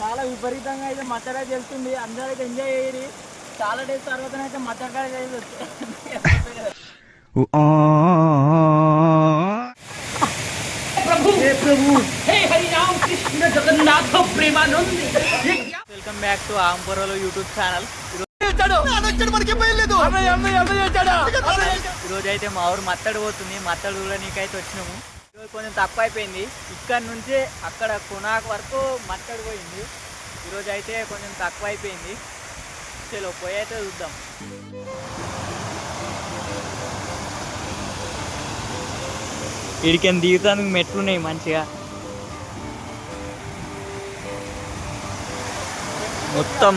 చాలా విపరీతంగా అయితే మచ్చడ వెళ్తుంది. అందరూ అయితే ఎంజాయ్ చేయరు చాలా డేస్ తర్వాత అయితే మచ్చడ వెల్కమ్ బ్యాక్ టు ఆంపురలో యూట్యూబ్ ఛానల్ ఈరోజు అయితే మా ఊరు మత్తడి పోతుంది. మత్తడి చూడనీకైతే వచ్చినాము. ఈరోజు కొంచెం తక్కువ అయిపోయింది ఇక్కడ నుంచి అక్కడ కొనాక వరకు మట్టడి పోయింది. ఈరోజు అయితే కొంచెం తక్కువ అయిపోయింది చలో పోయి అయితే చూద్దాం. వీడికి దిగుతానికి మెట్లున్నాయి మంచిగా. మొత్తం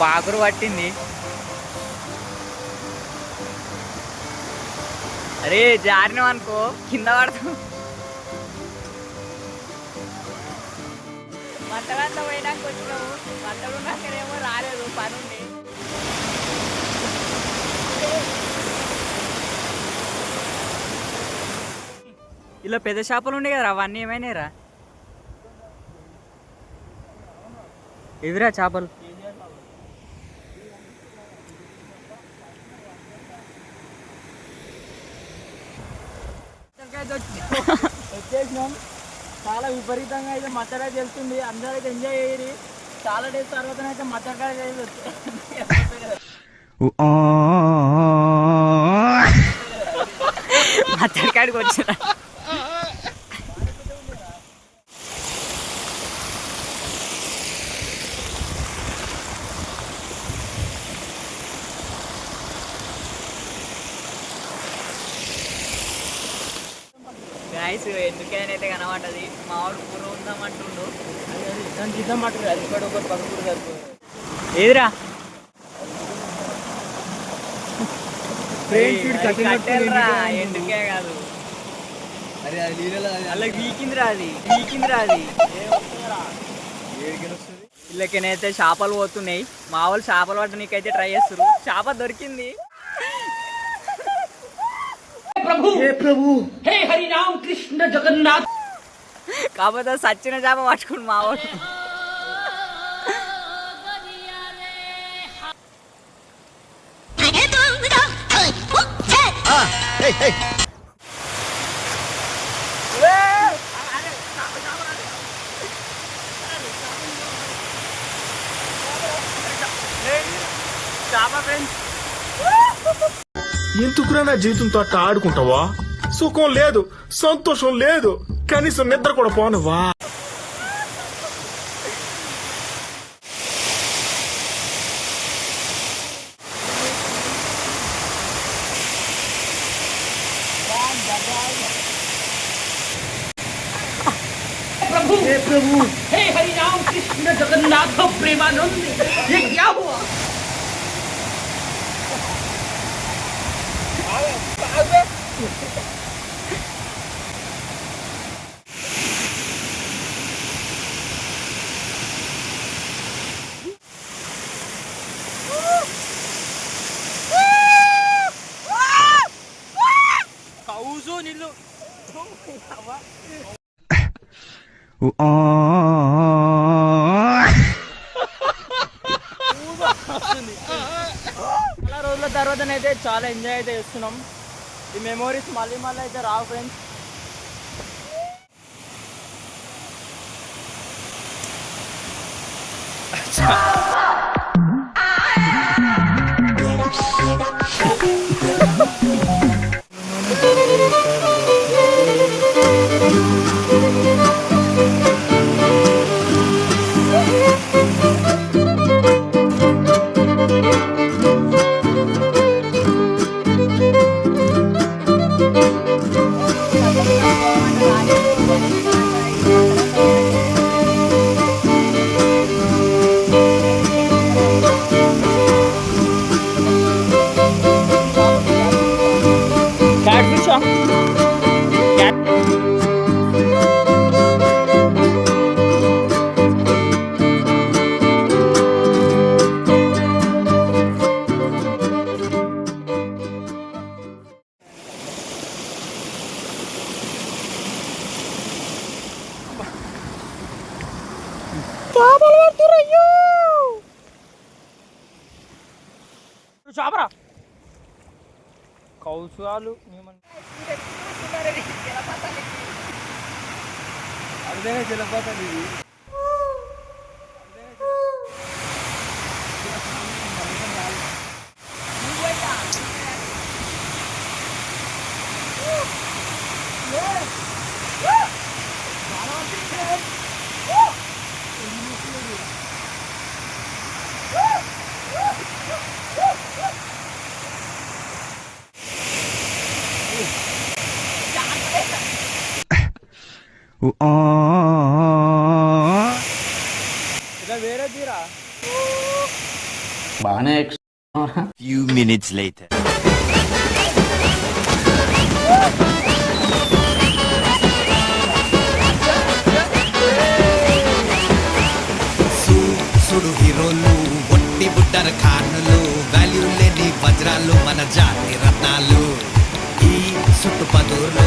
పాకురు పట్టింది. అరే జారినాం అనుకో కింద పడతాం మంటగంట పోయినాక వచ్చినాము మంటలు ఉన్నాకనేమో రాలేదు పని ఉంది ఇలా పెద్ద చేపలు ఉండే కదా అవన్నీ ఏమైనాయిరా? ఎదురా చేపలు. వచ్చేసినాం చాలా విపరీతంగా అయితే మచ్చడ అయితే వెళ్తుంది అందరూ అయితే ఎంజాయ్ చేయరు చాలా డేస్ తర్వాత అయితే మచ్చడ మచ్చడికాడికి వచ్చిన గాయస్ ఎందుకైనా అయితే కనబడ్డది మా వాడు కూర ఉందామంటుండు. దానికి ఇద్దామంటారు అది కూడా ఒకటి పదకొండు సరిపోదు ఏదిరా? Friends, వీడు కట్టినట్టు కట్టేలరా, ఎందుకు కాదు. అరే అది నీళ్ళలో అలా వీకిందిరా అది వీకిందిరా అది. వీళ్ళకైతే చేపలు పోతున్నాయి మా వాళ్ళు చేపలు పట్టనీకైతే ట్రై చేస్తారు చేప దొరికింది. ఏ ప్రభు కాకపోతే సచ్చిన చేప పట్టుకుని మా వాళ్ళు చేప ఫ్రెండ్స్ ఎందుకురా నా జీవితంతో అట్ట ఆడుకుంటావా? సుఖం లేదు సంతోషం లేదు కనీసం నిద్ర కూడా పోనవా ఏ ప్రభు కౌసు నిల్లు చాలా రోజుల తర్వాతనైతే చాలా ఎంజాయ్ అయితే చేస్తున్నాం. ఈ మెమోరీస్ మళ్ళీ మళ్ళీ అయితే రావు ఫ్రెండ్స్ Yeah. చేపలు పడుతురయ్యో చేపరా కౌసాలు అర్థమే జలపాతం ఇది వేరే తీరా Few minutes later. సుడు హీరోలు ఒట్టి బుట్టర ఖానులు వాల్యూ లేని వజ్రాలు మన జాతి రత్నాలు ఈ చుట్టుపదూర్లు